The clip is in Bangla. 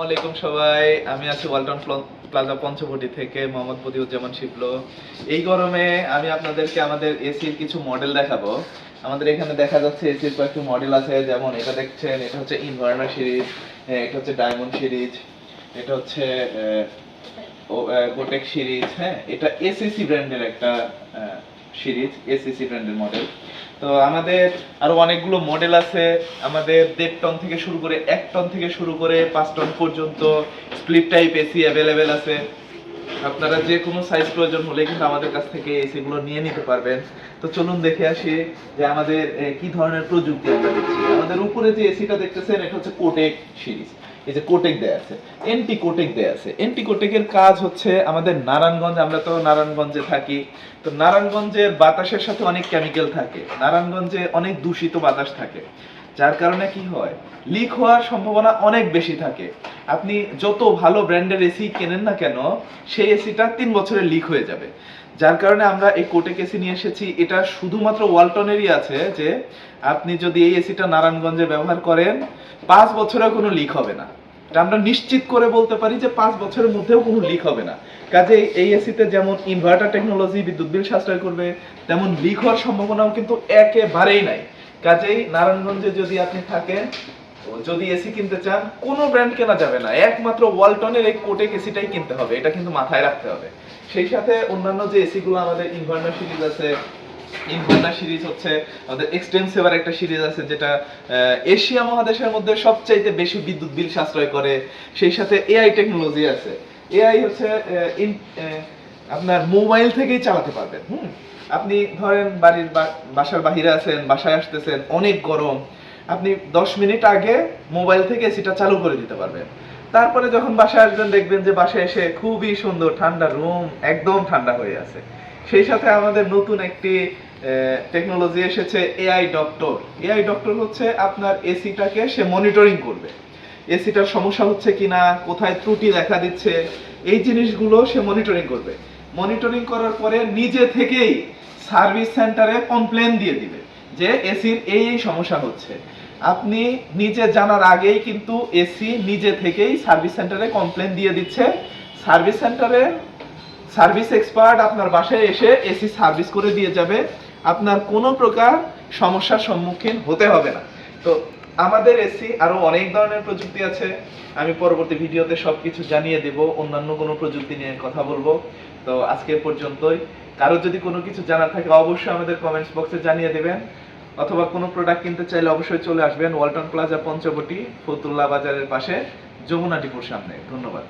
আসসালামাইকুম সবাই। আমি আছি ওয়ালটন প্লাজা পঞ্চবটি থেকে মোহাম্মদ বদিউজ্জামান শিবলো। এই গরমে আমি আপনাদেরকে আমাদের এসির কিছু মডেল দেখাবো। আমাদের এখানে দেখা যাচ্ছে এসির কয়েকটি মডেল আছে, যেমন এটা দেখছেন, এটা হচ্ছে ইনভার্নার সিরিজ এটা হচ্ছে ডায়মন্ড সিরিজ, এটা হচ্ছে গোটেক সিরিজ হ্যাঁ? এটা এসএসসি ব্র্যান্ডের একটা সিরিজ এসএসসি ব্র্যান্ডের মডেল তো আমাদের আরও অনেকগুলো মডেল আছে। আমাদের দেড় টন থেকে শুরু করে এক টন থেকে শুরু করে পাঁচ টন পর্যন্ত স্প্লিট টাইপ এসি অ্যাভেলেবেল আছে। আপনারা যে কোনো সাইজ প্রয়োজন হলে কিন্তু আমাদের কাছ থেকে এসি গুলো নিয়ে নিতে পারবেন। তো চলুন দেখে আসি যে আমাদের কি ধরনের প্রযুক্তি আমরা দিচ্ছি আমাদের উপরে যে এসিটা দেখতেছেন, এটা হচ্ছে কোটেক সিরিজ। এই যে কোটেক দেয়া আছে, এন্টি কোটেক দেয়া আছে। এন্টি কোটেকের কাজ হচ্ছে আমাদের নারায়ণগঞ্জ, আমরা তো নারায়ণগঞ্জে থাকি। তো নারায়ণগঞ্জের বাতাসের সাথে অনেক কেমিক্যাল থাকে। নারায়ণগঞ্জে অনেক দূষিত বাতাস থাকে। যার কারণে কি হয়? লিক হওয়ার সম্ভাবনা অনেক বেশি থাকে। আপনি যত ভালো ব্র্যান্ডের এসি কেনেন না কেন, সেই এসিটা তিন বছরে লিক হয়ে যাবে। যার কারণে আমরা এই কোটেক এসি নিয়ে এসেছি। এটা শুধুমাত্র ওয়ালটনেরই আছে যে, আপনি যদি এই এসিটা নারায়ণগঞ্জে ব্যবহার করেন, পাঁচ বছরেও কোনো লিক হবে না। এটা আমরা নিশ্চিত করে বলতে পারি যে পাঁচ বছরের মধ্যেও কোনো লিক হবে না। কাজে এই এসিতে যেমন ইনভার্টার টেকনোলজি বিদ্যুৎ বিল সাশ্রয় করবে, তেমন লিক হওয়ার সম্ভাবনাও কিন্তু একেবারেই নাই। কাজেই নারায়ণগঞ্জে যদি আপনি থাকেন যদি এসি কিনতে চান, কোনো ব্র্যান্ড কেনা যাবে না। একমাত্র ওয়ালটনের এই কোটেক এসিটাই কিনতে হবে, এটা কিন্তু মাথায় রাখতে হবে। সেই সাথে অন্যান্য যে এসি গুলো আমাদের ইনভার্নার সিরিজ আছে ইনভার্নার সিরিজ হচ্ছে আমাদের এক্সটেন্সিভার একটা সিরিজ আছে যেটা এশিয়া মহাদেশের মধ্যে সবচাইতে বেশি বিদ্যুৎ বিল সাশ্রয় করে। সেই সাথে এআই টেকনোলজি আছে। এআই হচ্ছে আপনার মোবাইল থেকেই চালাতে পারবেন, হুম? আপনি ধরেন বাড়ির বাসার বাহিরে আছেন, বাসায় আসতেছেন, অনেক গরম। আপনি দশ মিনিট আগে মোবাইল থেকে এসিটা চালু করে দিতে পারবেন। তারপরে যখন বাসায় আসবেন, দেখবেন যে বাসায় এসে খুবই সুন্দর ঠান্ডা রুম, একদম ঠান্ডা হয়ে আছে। সেই সাথে আমাদের নতুন একটি টেকনোলজি এসেছে এআই ডক্টর এআই ডক্টর হচ্ছে আপনার এসিটাকে সে মনিটরিং করবে। এসিটার সমস্যা হচ্ছে কিনা, কোথায় ত্রুটি দেখা দিচ্ছে, এই জিনিসগুলো সে মনিটরিং করবে। মনিটরিং করার পরে নিজে থেকেই সার্ভিস সেন্টারে কমপ্লেন দিয়ে দিবে যে এসির এই এই সমস্যা হচ্ছে। আপনি নিজে জানার আগেই কিন্তু এসি নিজে থেকেই সার্ভিস সেন্টারে কমপ্লেন দিয়ে দিচ্ছে। সার্ভিস সেন্টারে সার্ভিস এক্সপার্ট আপনার বাসায় এসে এসি সার্ভিস করে দিয়ে যাবে। আপনার কোনো প্রকার সমস্যার সম্মুখীন হতে হবে না। তো আমাদের এসি আরও অনেক ধরনের প্রযুক্তি আছে। আমি পরবর্তী ভিডিওতে সবকিছু জানিয়ে দেব, অন্যান্য কোনো প্রযুক্তি নিয়ে কথা বলব। তো আজকে পর্যন্তই। কারও যদি কোনো কিছু জানার থাকে অবশ্যই আমাদের কমেন্টস বক্সে জানিয়ে দেবেন। অথবা কোনো প্রোডাক্ট কিনতে চাইলে অবশ্যই চলে আসবেন ওয়ালটন প্লাজা পঞ্চবটি ফতুল্লা বাজারের পাশে যমুনা ডিপুর সামনে। ধন্যবাদ।